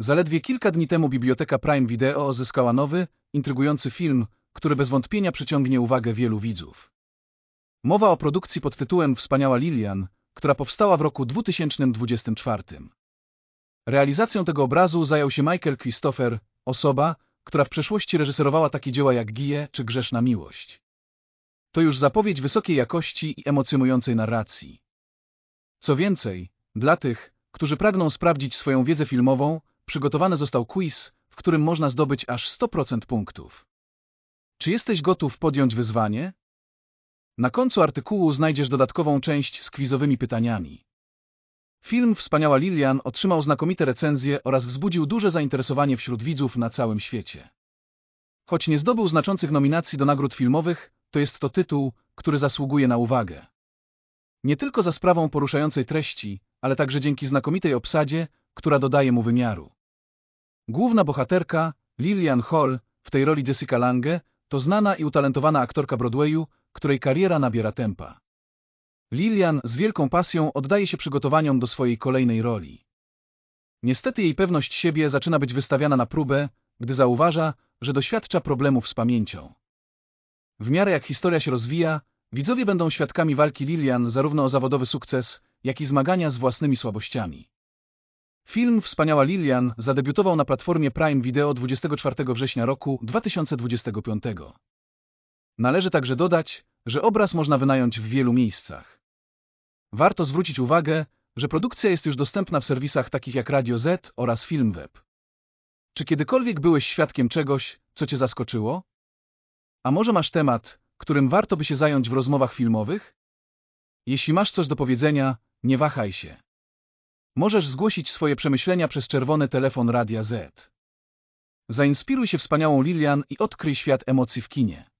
Zaledwie kilka dni temu biblioteka Prime Video zyskała nowy, intrygujący film, który bez wątpienia przyciągnie uwagę wielu widzów. Mowa o produkcji pod tytułem Wspaniała Lilian, która powstała w roku 2024. Realizacją tego obrazu zajął się Michael Christopher, osoba, która w przeszłości reżyserowała takie dzieła jak Gije czy Grzeszna Miłość. To już zapowiedź wysokiej jakości i emocjonującej narracji. Co więcej, dla tych, którzy pragną sprawdzić swoją wiedzę filmową, przygotowany został quiz, w którym można zdobyć aż 100% punktów. Czy jesteś gotów podjąć wyzwanie? Na końcu artykułu znajdziesz dodatkową część z quizowymi pytaniami. Film Wspaniała Lilian otrzymał znakomite recenzje oraz wzbudził duże zainteresowanie wśród widzów na całym świecie. Choć nie zdobył znaczących nominacji do nagród filmowych, to jest to tytuł, który zasługuje na uwagę. Nie tylko za sprawą poruszającej treści, ale także dzięki znakomitej obsadzie, która dodaje mu wymiaru. Główna bohaterka, Lillian Hall, w tej roli Jessica Lange, to znana i utalentowana aktorka Broadwayu, której kariera nabiera tempa. Lilian z wielką pasją oddaje się przygotowaniom do swojej kolejnej roli. Niestety jej pewność siebie zaczyna być wystawiana na próbę, gdy zauważa, że doświadcza problemów z pamięcią. W miarę jak historia się rozwija, widzowie będą świadkami walki Lilian zarówno o zawodowy sukces, jak i zmagania z własnymi słabościami. Film Wspaniała Lilian zadebiutował na platformie Prime Video 24 września roku 2025. Należy także dodać, że obraz można wynająć w wielu miejscach. Warto zwrócić uwagę, że produkcja jest już dostępna w serwisach takich jak Radio Z oraz Filmweb. Czy kiedykolwiek byłeś świadkiem czegoś, co cię zaskoczyło? A może masz temat, którym warto by się zająć w rozmowach filmowych? Jeśli masz coś do powiedzenia, nie wahaj się. Możesz zgłosić swoje przemyślenia przez czerwony telefon Radia Z. Zainspiruj się wspaniałą Lilian i odkryj świat emocji w kinie.